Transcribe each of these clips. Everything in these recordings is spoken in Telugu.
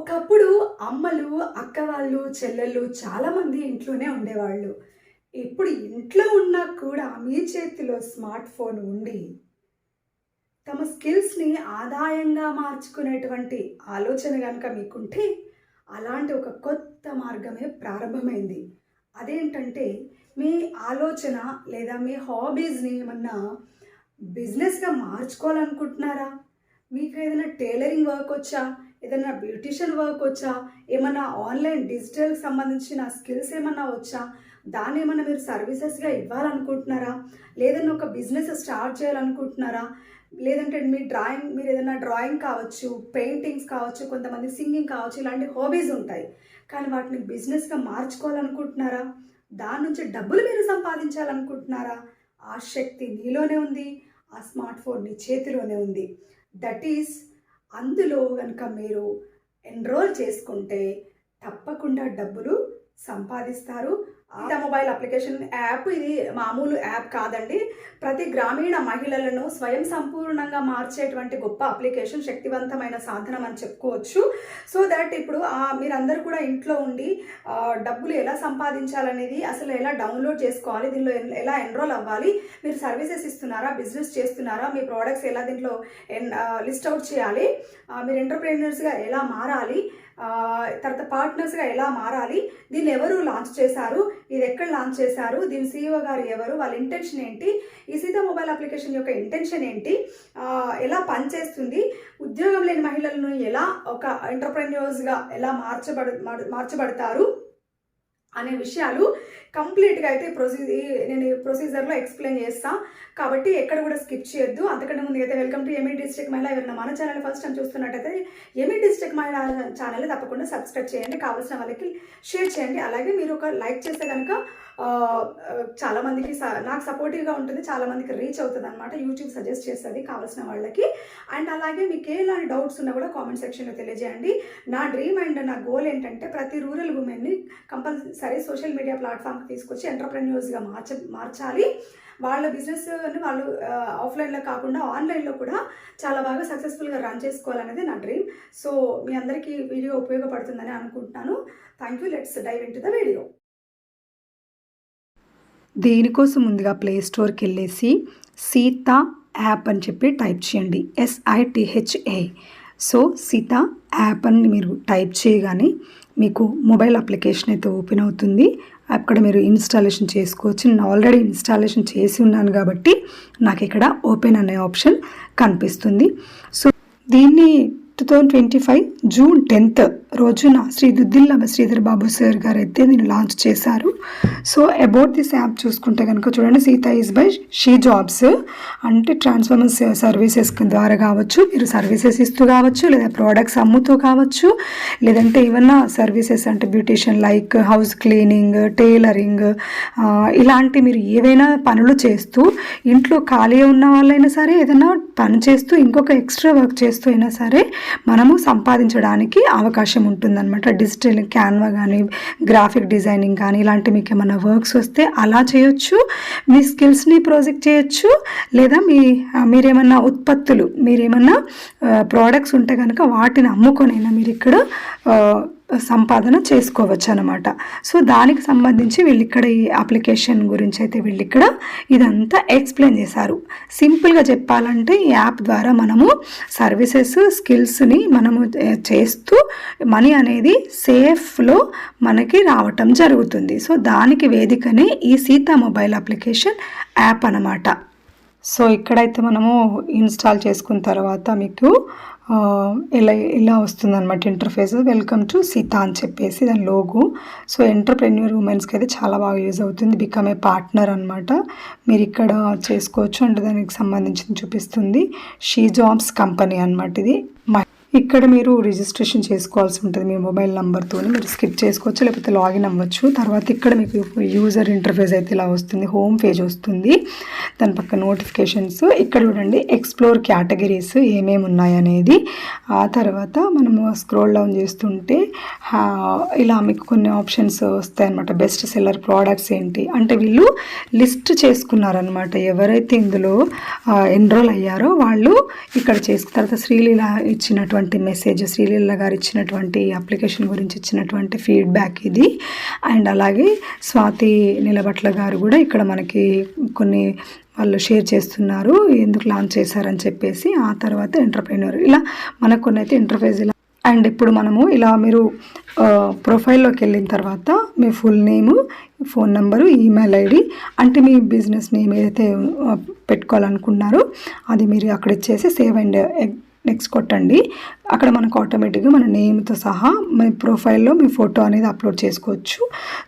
ఒకప్పుడు అమ్మలు అక్క వాళ్ళు చెల్లెళ్ళు చాలామంది ఇంట్లోనే ఉండేవాళ్ళు. ఇప్పుడు ఇంట్లో ఉన్నా కూడా మీ చేతిలో స్మార్ట్ ఫోన్ ఉండి తమ స్కిల్స్ని ఆదాయంగా మార్చుకునేటువంటి ఆలోచన కనుక మీకుంటే అలాంటి ఒక కొత్త మార్గమే ప్రారంభమైంది. అదేంటంటే మీ ఆలోచన లేదా మీ హాబీస్ని ఏమన్నా బిజినెస్గా మార్చుకోవాలనుకుంటున్నారా? మీకు ఏదైనా టైలరింగ్ వర్క్ వచ్చా? ఏదైనా బ్యూటిషియన్ వర్క్ వచ్చా? ఏమన్నా ఆన్లైన్ డిజిటల్ సంబంధించిన స్కిల్స్ ఏమన్నా వచ్చా? దాన్ని ఏమన్నా మీరు సర్వీసెస్గా ఇవ్వాలనుకుంటున్నారా? లేదన్నా ఒక బిజినెస్ స్టార్ట్ చేయాలనుకుంటున్నారా? లేదంటే మీ డ్రాయింగ్ మీరు ఏదైనా డ్రాయింగ్ కావచ్చు పెయింటింగ్స్ కావచ్చు కొంతమంది సింగింగ్ కావచ్చు ఇలాంటి హాబీస్ ఉంటాయి. కానీ వాటిని బిజినెస్గా మార్చుకోవాలనుకుంటున్నారా? దాని నుంచి డబ్బులు మీరు సంపాదించాలనుకుంటున్నారా? ఆ శక్తి నీలోనే ఉంది. ఆ స్మార్ట్ ఫోన్ నీ చేతిలోనే ఉంది. దట్ ఈస్ అందులో కనుక మీరు ఎన్రోల్ చేసుకుంటే తప్పకుండా డబ్బులు సంపాదిస్తారు. ఆ మొబైల్ అప్లికేషన్ యాప్ ఇది మామూలు యాప్ కాదండి. ప్రతి గ్రామీణ మహిళలను స్వయం సంపూర్ణంగా మార్చేటువంటి గొప్ప అప్లికేషన్ శక్తివంతమైన సాధనం అని చెప్పుకోవచ్చు. సో దట్ ఇప్పుడు మీరందరూ కూడా ఇంట్లో ఉండి డబ్బులు ఎలా సంపాదించాలనేది అసలు ఎలా డౌన్లోడ్ చేసుకోవాలి దీనిలో ఎన్- ఎలా ఎన్రోల్ అవ్వాలి మీరు సర్వీసెస్ ఇస్తున్నారా బిజినెస్ చేస్తున్నారా మీ ప్రోడక్ట్స్ ఎలా దీంట్లో ఎన్ లిస్ట్ అవుట్ చేయాలి మీరు ఎంటర్ప్రీనర్స్గా ఎలా మారాలి తర్వాత పార్ట్నర్స్గా ఎలా మారాలి దీన్ని ఎవరు లాంచ్ చేశారు? ఇది ఎక్కడ లాంచ్ చేశారు? దీని సీఈఓ గారు ఎవరు? వాళ్ళ ఇంటెన్షన్ ఏంటి? ఈ సీతా మొబైల్ అప్లికేషన్ యొక్క ఇంటెన్షన్ ఏంటి? ఎలా పనిచేస్తుంది? ఉద్యోగం లేని మహిళలను ఎలా ఒక ఎంటర్ప్రెన్యూర్స్గా ఎలా మార్చబడు మార్చబడతారు? అనే విషయాలు కంప్లీట్గా అయితే ప్రొసీ నేను ప్రొసీజర్లో ఎక్స్ప్లెయిన్ చేస్తాను కాబట్టి ఎక్కడ కూడా స్కిప్ చేయొద్దు. అంతకంటే ముందు అయితే వెల్కమ్ టు ఎమీ డిస్ట్రిక్ట్ మహిళ ఎవరైనా మన ఛానల్ ఫస్ట్ టైం చూస్తున్నట్టయితే ఎమీ డిస్ట్రిక్ట్ మహిళ ఛానల్ తప్పకుండా సబ్స్క్రైబ్ చేయండి. కావాల్సిన వాళ్ళకి షేర్ చేయండి. అలాగే మీరు ఒక లైక్ చేస్తే కనుక చాలామందికి నాకు సపోర్టివ్గా ఉంటుంది. చాలామందికి రీచ్ అవుతుంది అనమాట యూట్యూబ్ సజెస్ట్ చేస్తుంది కావాల్సిన వాళ్ళకి. అండ్ అలాగే మీకు ఎలాంటి డౌట్స్ ఉన్నా కూడా కామెంట్ సెక్షన్లో తెలియజేయండి. నా డ్రీమ్ అండ్ నా గోల్ ఏంటంటే ప్రతి రూరల్ ఉమెన్ని కంపల్సరీ సరే సోషల్ మీడియా ప్లాట్ఫామ్కి తీసుకొచ్చి ఎంటర్ప్రెన్యూర్స్గా మార్చ మార్చాలి. వాళ్ళ బిజినెస్ వాళ్ళు ఆఫ్లైన్లో కాకుండా ఆన్లైన్లో కూడా చాలా బాగా సక్సెస్ఫుల్గా రన్ చేసుకోవాలనేది నా డ్రీమ్ సో మీ అందరికీ వీడియో ఉపయోగపడుతుందని అనుకుంటున్నాను. Thank you let's dive in to the video దీనికోసం ముందుగా ప్లే స్టోర్కి వెళ్ళేసి సీత యాప్ అని చెప్పి టైప్ చేయండి. ఎస్ఐటిహెచ్ఏ సో సీత యాప్ అని మీరు టైప్ చేయగానే మీకు మొబైల్ అప్లికేషన్ అయితే ఓపెన్ అవుతుంది. అక్కడ మీరు ఇన్స్టాలేషన్ చేసుకోవచ్చు. నేను ఆల్రెడీ ఇన్స్టాలేషన్ చేసి ఉన్నాను కాబట్టి నాకు ఇక్కడ ఓపెన్ అనే ఆప్షన్ కనిపిస్తుంది. సో దీన్ని two thousand twenty five June tenth రోజున శ్రీ దుద్దిల్ల శ్రీధర్ బాబు సార్ గారు అయితే దీన్ని లాంచ్ చేశారు. సో అబౌట్ దిస్ యాప్ చూసుకుంటే కనుక చూడండి Sita is by she jobs అంటే ట్రాన్స్ఫార్మర్స్ సర్వీసెస్ ద్వారా కావచ్చు మీరు సర్వీసెస్ ఇస్తూ కావచ్చు లేదా ప్రోడక్ట్స్ అమ్ముతూ కావచ్చు లేదంటే ఏమన్నా సర్వీసెస్ అంటే beautician like house cleaning tailoring ఇలాంటి మీరు ఏవైనా పనులు చేస్తూ ఇంట్లో ఖాళీ ఉన్న వాళ్ళైనా సరే ఏదైనా పని చేస్తూ ఇంకొక ఎక్స్ట్రా వర్క్ చేస్తూ అయినా సరే మనము సంపాదించడానికి అవకాశం ఉంటుందన్నమాట. డిజిటల్ క్యాన్వా కానీ గ్రాఫిక్ డిజైనింగ్ కానీ ఇలాంటి మీకు ఏమైనా వర్క్స్ వస్తే అలా చేయొచ్చు. మీ స్కిల్స్ని ప్రాజెక్ట్ చేయొచ్చు. లేదా మీ మీరేమన్నా ఉత్పత్తులు మీరేమన్నా ప్రోడక్ట్స్ ఉంటే కనుక వాటిని అమ్ముకొనైనా మీరు ఇక్కడ సంపాదన చేసుకోవచ్చు అనమాట సో దానికి సంబంధించి వీళ్ళు ఇక్కడ ఈ అప్లికేషన్ గురించి అయితే వీళ్ళు ఇక్కడ ఇదంతా ఎక్స్ప్లెయిన్ చేశారు. సింపుల్గా చెప్పాలంటే ఈ యాప్ ద్వారా మనము సర్వీసెస్ స్కిల్స్ని మనము చేస్తూ మనీ అనేది సేఫ్లో మనకి రావటం జరుగుతుంది. సో దానికి వేదికనే ఈ సీతా మొబైల్ అప్లికేషన్ యాప్ అన్నమాట. సో ఇక్కడైతే మనము ఇన్స్టాల్ చేసుకున్న తర్వాత మీకు ఇలా ఇలా వస్తుందన్నమాట ఇంటర్ఫేస్ వెల్కమ్ టు సీతా అని చెప్పేసి దాని లోగో సో ఎంటర్ప్రెన్యూర్ ఉమెన్స్కి అయితే చాలా బాగా యూజ్ అవుతుంది. బికమ్ ఏ పార్ట్నర్ అనమాట మీరు ఇక్కడ చేసుకోవచ్చు. అంటే దానికి సంబంధించింది చూపిస్తుంది. షీ జాబ్స్ కంపెనీ అనమాట ఇది. మ- ఇక్కడ మీరు రిజిస్ట్రేషన్ చేసుకోవాల్సి ఉంటుంది మీ మొబైల్ నెంబర్తో మీరు స్కిప్ చేసుకోవచ్చు లేకపోతే లాగిన్ అవ్వచ్చు. తర్వాత ఇక్కడ మీకు యూజర్ ఇంటర్ఫేస్ అయితే ఇలా వస్తుంది హోమ్ పేజ్ వస్తుంది. దాని పక్క నోటిఫికేషన్స్ ఇక్కడ చూడండి ఎక్స్ప్లోర్ కేటగిరీస్ ఏమేమి ఉన్నాయనేది ఆ తర్వాత మనము స్క్రోల్ డౌన్ చేస్తుంటే ఇలా మీకు కొన్ని ఆప్షన్స్ వస్తాయన్నమాట. బెస్ట్ సెల్లర్ ప్రోడక్ట్స్ ఏంటి? అంటే వీళ్ళు లిస్ట్ చేసుకున్నారనమాట ఎవరైతే ఇందులో ఎన్రోల్ అయ్యారో వాళ్ళు ఇక్కడ చేసుకున్న తర్వాత శ్రీలీల ఇచ్చినటువంటి ఇచ్చినటువంటి మెసేజ్ శ్రీలీల గారు ఇచ్చినటువంటి అప్లికేషన్ గురించి ఇచ్చినటువంటి ఫీడ్బ్యాక్ ఇది. అండ్ అలాగే స్వాతి నిలబట్ల గారు కూడా ఇక్కడ మనకి కొన్ని వాళ్ళు షేర్ చేస్తున్నారు ఎందుకు లాంచ్ చేశారని చెప్పేసి ఆ తర్వాత ఎంటర్ప్రైనర్ ఇలా మనకు కొన్ని అయితే ఇంటర్ఫేస్ ఇలా. అండ్ ఇప్పుడు మనము ఇలా మీరు ప్రొఫైల్లోకి వెళ్ళిన తర్వాత మీ full name phone number email ID అంటే మీ బిజినెస్ నేమ్ ఏదైతే పెట్టుకోవాలనుకున్నారో అది మీరు అక్కడ ఇచ్చేసి సేవ్ అండ్ నెక్స్ట్ కొట్టండి. అక్కడ మనకు ఆటోమేటిక్గా మన నేమ్తో సహా మీ ప్రొఫైల్లో మీ ఫోటో అనేది అప్లోడ్ చేసుకోవచ్చు.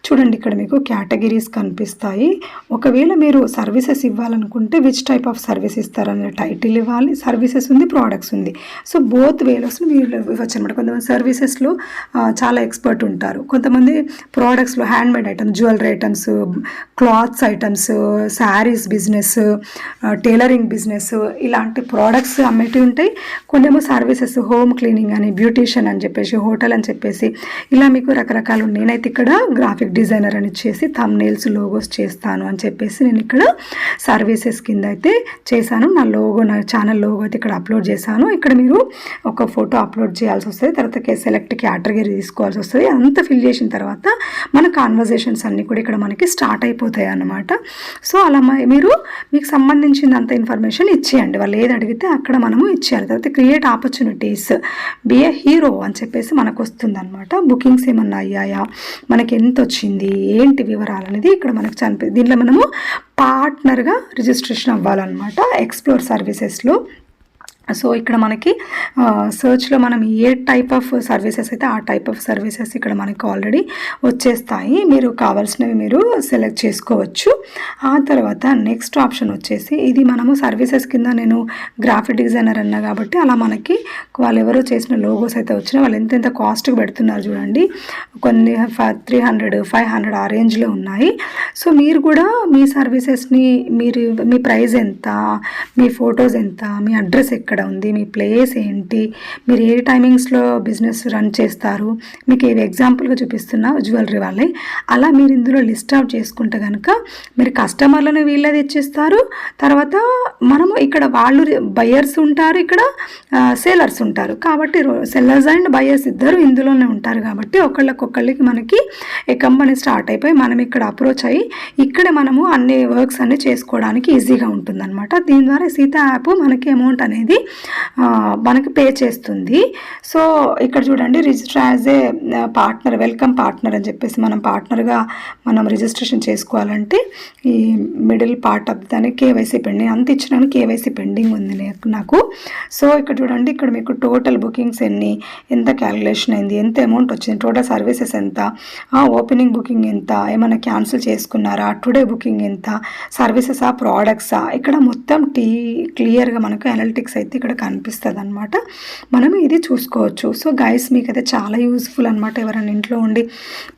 చూడండి ఇక్కడ మీకు కేటగిరీస్ కనిపిస్తాయి. ఒకవేళ మీరు సర్వీసెస్ ఇవ్వాలనుకుంటే విచ్ టైప్ ఆఫ్ సర్వీస్ ఇస్తారనే టైటిల్ ఇవ్వాలి. సర్వీసెస్ ఉంది ప్రోడక్ట్స్ ఉంది. సో బోత్ వేలోస్ మీరు ఇవ్వచ్చు అనమాట కొంతమంది సర్వీసెస్లో చాలా ఎక్స్పర్ట్ ఉంటారు. కొంతమంది ప్రోడక్ట్స్లో handmade items jewellery items clothes items saris business tailoring business ఇలాంటి ప్రోడక్ట్స్ అమ్మేటివి ఉంటాయి. కొన్నేమో సర్వీసెస్ హోమ్ క్లీనింగ్ అని బ్యూటీషియన్ అని చెప్పేసి హోటల్ అని చెప్పేసి ఇలా మీకు రకరకాలు నేనైతే ఇక్కడ గ్రాఫిక్ డిజైనర్ అని ఇచ్చేసి థమ్ నెయిల్స్ లోగోస్ చేస్తాను అని చెప్పేసి నేను ఇక్కడ సర్వీసెస్ కింద అయితే చేశాను. నా లోగో నా ఛానల్ లోగో అయితే ఇక్కడ అప్లోడ్ చేశాను. ఇక్కడ మీరు ఒక ఫోటో అప్లోడ్ చేయాల్సి వస్తుంది. తర్వాత సెలెక్ట్ క్యాటగిరీ తీసుకోవాల్సి వస్తుంది. అంతా ఫిల్ చేసిన తర్వాత మన కాన్వర్జేషన్స్ అన్నీ కూడా ఇక్కడ మనకి స్టార్ట్ అయిపోతాయి అన్నమాట. సో అలా మీరు మీకు సంబంధించిన అంత ఇన్ఫర్మేషన్ ఇచ్చేయండి. వాళ్ళు ఏది అడిగితే అక్కడ మనము ఇచ్చేయాలి. తర్వాత create opportunities be a hero అని చెప్పేసి మనకు వస్తుందన్నమాట బుకింగ్స్ ఏమన్నా అయ్యాయా? మనకి ఎంత వచ్చింది ఏంటి వివరాలు అనేది ఇక్కడ మనకు చనిపి దీంట్లో మనము పార్ట్నర్గా రిజిస్ట్రేషన్ అవ్వాలన్నమాట. ఎక్స్ప్లోర్ సర్వీసెస్లో సో ఇక్కడ మనకి సర్చ్లో మనం ఏ టైప్ ఆఫ్ సర్వీసెస్ అయితే ఆ టైప్ ఆఫ్ సర్వీసెస్ ఇక్కడ మనకి ఆల్రెడీ వచ్చేస్తాయి. మీరు కావాల్సినవి మీరు సెలెక్ట్ చేసుకోవచ్చు. ఆ తర్వాత నెక్స్ట్ ఆప్షన్ వచ్చేసి ఇది మనము సర్వీసెస్ కింద నేను గ్రాఫిక్ డిజైనర్ అన్నా కాబట్టి అలా మనకి వాళ్ళు ఎవరో చేసిన లోగోస్ అయితే వచ్చినాయి వాళ్ళు ఎంత ఎంత కాస్ట్కి పెడుతున్నారు చూడండి. కొన్ని త్రీ హండ్రెడ్ ఫైవ్ హండ్రెడ్ ఆ రేంజ్లో ఉన్నాయి. సో మీరు కూడా మీ సర్వీసెస్ని మీరు మీ ప్రైస్ ఎంత మీ ఫొటోస్ ఎంత మీ అడ్రస్ ఎక్కడ ఉంది? మీ ప్లేస్ ఏంటి? మీరు ఏ టైమింగ్స్లో బిజినెస్ రన్ చేస్తారు? మీకు ఏవి ఎగ్జాంపుల్గా చూపిస్తున్నా జ్యువెలరీ వాళ్ళే. అలా మీరు ఇందులో లిస్ట్ అవుట్ చేసుకుంటే కనుక మీరు కస్టమర్లను వీళ్ళే తెచ్చిస్తారు. తర్వాత మనము ఇక్కడ వాళ్ళు బయర్స్ ఉంటారు ఇక్కడ సేలర్స్ ఉంటారు. కాబట్టి సెల్లర్స్ అండ్ బయర్స్ ఇద్దరు ఇందులోనే ఉంటారు కాబట్టి ఒకళ్ళకొకళ్ళకి మనకి ఈ కంపెనీ స్టార్ట్ అయిపోయి మనం ఇక్కడ అప్రోచ్ అయ్యి ఇక్కడే మనము అన్ని వర్క్స్ అన్ని చేసుకోవడానికి ఈజీగా ఉంటుందన్నమాట. దీని ద్వారా సీత యాప్ మనకి అమౌంట్ అనేది మనకి పే చేస్తుంది. సో ఇక్కడ చూడండి register as a partner welcome partner అని చెప్పేసి మనం పార్ట్నర్గా మనం రిజిస్ట్రేషన్ చేసుకోవాలంటే ఈ మిడిల్ పార్ట్ ఆఫ్ దానికి కేవైసీ పెండింగ్ అంత ఇచ్చినాను కేవైసీ పెండింగ్ ఉంది నాకు- నాకు. సో ఇక్కడ చూడండి ఇక్కడ మీకు టోటల్ బుకింగ్స్ ఎన్ని ఎంత క్యాలిక్యులేషన్ అయింది ఎంత అమౌంట్ వచ్చింది టోటల్ సర్వీసెస్ ఎంత ఓపెనింగ్ బుకింగ్ ఎంత ఏమైనా క్యాన్సిల్ చేసుకున్నారా టుడే బుకింగ్ ఎంత సర్వీసెస్ ఆ ప్రోడక్ట్సా ఇక్కడ మొత్తం టీ క్లియర్గా మనకు అనలిటిక్స్ అయితే ఇక్కడ కనిపిస్తుంది అనమాట మనం ఇది చూసుకోవచ్చు. సో గైస్ మీకు అయితే చాలా యూస్ఫుల్ అనమాట ఎవరైనా ఇంట్లో ఉండి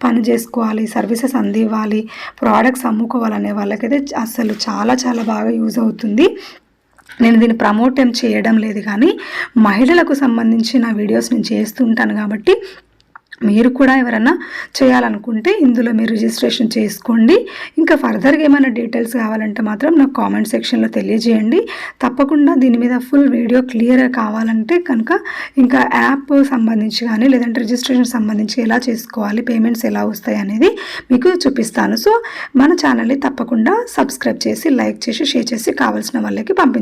పని చేసుకోవాలి సర్వీసెస్ అందివ్వాలి ప్రోడక్ట్స్ అమ్ముకోవాలనే వాళ్ళకైతే అసలు చాలా చాలా బాగా యూజ్ అవుతుంది. నేను దీన్ని ప్రమోట్ ఏం చేయడం లేదు కానీ మహిళలకు సంబంధించిన వీడియోస్ నేను చేస్తుంటాను కాబట్టి మీరు కూడా ఎవరైనా చేయాలనుకుంటే ఇందులో మీరు రిజిస్ట్రేషన్ చేసుకోండి. ఇంకా ఫర్దర్గా ఏమైనా డీటెయిల్స్ కావాలంటే మాత్రం నాకు కామెంట్ సెక్షన్లో తెలియజేయండి. తప్పకుండా దీని మీద ఫుల్ వీడియో క్లియర్గా కావాలంటే కనుక ఇంకా యాప్ సంబంధించి కానీ లేదంటే రిజిస్ట్రేషన్ సంబంధించి ఎలా చేసుకోవాలి పేమెంట్స్ ఎలా వస్తాయి అనేది మీకు చూపిస్తాను. సో మన ఛానల్ని తప్పకుండా సబ్స్క్రైబ్ చేసి లైక్ చేసి షేర్ చేసి కావాల్సిన వాళ్ళకి పంపించండి.